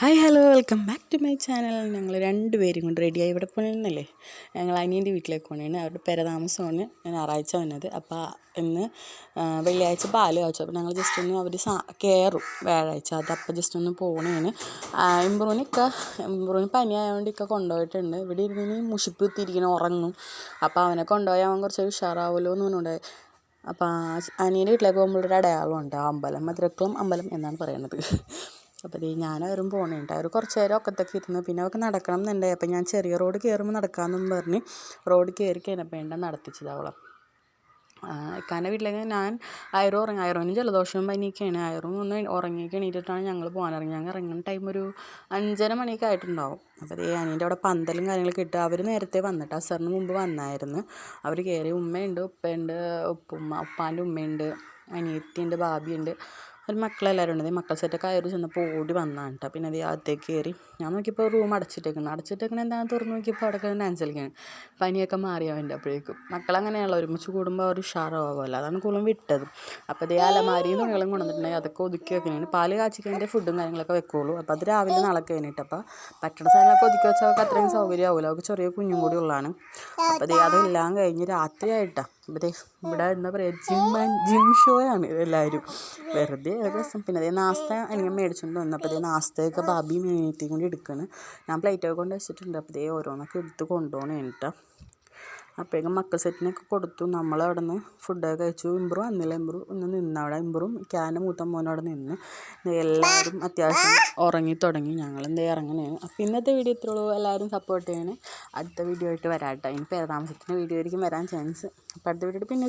Hi hello welcome back to my channel ഞങ്ങൾ രണ്ടുപേരും കൊണ്ട് റെഡിയായി ഇവിടെ പോണെന്നല്ലേ? ഞങ്ങൾ അനിയന്റെ വീട്ടിലേക്ക് പോകണേണ് അവരുടെ പെരതാമസമാണ്. ഞായറാഴ്ച വന്നത്. അപ്പോൾ ഇന്ന് വെള്ളിയാഴ്ച പാൽ കാച്ചു. അപ്പോൾ ഞങ്ങൾ ജസ്റ്റ് ഒന്ന് അവർ സാ കയറും വ്യാഴാഴ്ച. അത് അപ്പോൾ ജസ്റ്റ് ഒന്ന് പോകണേന് ഇമ്പ്രൂവിനൊക്കെ ഇമ്പ്രൂവിന് പനി ആയതുകൊണ്ട് ഇക്ക കൊണ്ടുപോയിട്ടുണ്ട് ഇവിടെ ഇരുന്ന് മുഷിപ്പ് കുത്തിയിരിക്കണം ഉറങ്ങും. അപ്പോൾ അവനെ കൊണ്ടുപോയാൽ അവൻ കുറച്ച് ഉഷാറാവുമല്ലോ എന്ന് പറഞ്ഞുണ്ടായി അപ്പോൾ അനിയന്റെ വീട്ടിലേക്ക് പോകുമ്പോൾ ഒരു അടയാളമുണ്ട് അമ്പലം മധുരക്കുളം അമ്പലം എന്നാണ് പറയുന്നത് അപ്പോൾ ദേ അവരും പോണേണ്ട. അവർ കുറച്ച് നേരം ഒക്കത്തൊക്കെ ഇരുന്ന് പിന്നെ അവർക്ക് നടക്കണം എന്നുണ്ടായി. അപ്പോൾ ഞാൻ ചെറിയ റോഡ് കയറുമ്പോൾ നടക്കാമെന്നും പറഞ്ഞ് റോഡ് കയറി കഴിഞ്ഞപ്പോൾ നടത്തിച്ചത് അവളെ. ഇക്കാന്റെ വീട്ടിലേക്ക് ഞാൻ അയറും ഉറങ്ങി അയറോനും ജലദോഷവും പനിയൊക്കെയാണ്. അയറും ഒന്ന് ഉറങ്ങിയൊക്കെ എണീറ്റിട്ടാണ് ഞങ്ങൾ പോകാൻ ഇറങ്ങി ഞങ്ങൾ ഇറങ്ങുന്ന ടൈം ഒരു അഞ്ചര മണിയൊക്കെ ആയിട്ടുണ്ടാവും. അപ്പോൾ ഈ അനിയന്റെ അവിടെ പന്തലും കാര്യങ്ങളൊക്കെ ഇട്ട് അവർ നേരത്തെ വന്നിട്ട് അസറിന് മുമ്പ് വന്നായിരുന്നു. അവർ കയറി ഉമ്മയുണ്ട് ഉപ്പയുണ്ട് ഉപ്പുമ്മ ഉപ്പാന്റെ ഉമ്മയുണ്ട് അനിയത്തിയുണ്ട് ഭാബിയുണ്ട് ഒരു മക്കളെല്ലാവരും ഉണ്ട്. മക്കൾ സെറ്റൊക്കെ ആയൊരു ചെന്നപ്പോൾ ഓടി വന്നതാണ് കേട്ടോ പിന്നെ അത് അകത്തേക്ക് കയറി ഞാൻ നോക്കിയപ്പോൾ റൂം അടച്ചിട്ടേക്കുന്നത് അടച്ചിട്ടേക്കുന്നത് എന്താണെന്ന് തുറന്ന് നോക്കിയപ്പോൾ അവിടെ കിടന്ന് ഡാൻസ് കളിക്കുകയാണ് പനിയൊക്കെ മാറി അവന്റെ അപ്പോഴേക്കും. മക്കളങ്ങനെയുള്ള ഒരുമിച്ച് കൂടുമ്പോൾ അവർ ഉഷാറാവുമല്ലോ. അതാണ് കൂടുതലും വിട്ടത്. അപ്പോൾ അതേ അലമാരിയും തുണികളും കൊണ്ടുവന്നിട്ടുണ്ടെങ്കിൽ അതൊക്കെ ഒതുക്കി വെക്കണേന്. പാൽ കാച്ചി കഴിഞ്ഞാൽ ഫുഡും കാര്യങ്ങളൊക്കെ വെക്കുള്ളൂ. അപ്പോൾ അത് രാവിലെ നാളെ കഴിഞ്ഞിട്ട് അപ്പോൾ പറ്റണ സ്ഥലമൊക്കെ ഒതുക്കി വെച്ചാൽ അവർക്ക് അത്രയും സൗകര്യം ആവില്ല അവർക്ക് ചെറിയ കുഞ്ഞും കൂടി ഉള്ളതാണ്. അപ്പോൾ ദേ അതെല്ലാം കഴിഞ്ഞ് രാത്രിയായിട്ടാണ് ഇവിടെ ഇവിടെ എന്താ പറയുക ജിം ജിം ഷോയാണ് എല്ലാവരും. വെറുതെ ഒരു രസം പിന്നെ അതേ നാസ്ത എനിക്ക് മേടിച്ചുകൊണ്ട് വന്നു. അപ്പോൾ അതേ നാസ്തയൊക്കെ ബാബി മേനീത്തിയും കൂടി എടുക്കുകയാണ് ഞാൻ പ്ലേറ്റൊക്കെ കൊണ്ട് വെച്ചിട്ടുണ്ട്. അപ്പോൾ ഇതേ ഓരോന്നൊക്കെ എടുത്ത് കൊണ്ടുപോകണം കേട്ടോ അപ്പോഴേക്കും മക്കൾ സെറ്റിനൊക്കെ കൊടുത്തു. നമ്മൾ അവിടെ നിന്ന് ഫുഡൊക്കെ കഴിച്ചു. ഇമ്പ്രൂ വന്നില്ല. ഇമ്പ്രൂ ഒന്ന് നിന്ന്. അവിടെ ഇമ്പ്രും ക്യാന്റെ മൂത്ത മോനും അവിടെ നിന്ന് എല്ലാവരും അത്യാവശ്യം ഉറങ്ങി തുടങ്ങി. ഞങ്ങൾ എന്തേ ഇറങ്ങണേണ് അപ്പോൾ ഇന്നത്തെ വീഡിയോ ഇത്രേ ഉള്ളൂ. എല്ലാവരും സപ്പോർട്ട് ചെയ്യണേ. അടുത്ത വീഡിയോ ആയിട്ട് വരാട്ടോ ഇനി പേരതാമസത്തിന്റെ വീഡിയോ ആയിരിക്കും വരാൻ ചാൻസ് അപ്പോൾ അടുത്ത വീഡിയോ പിന്നെ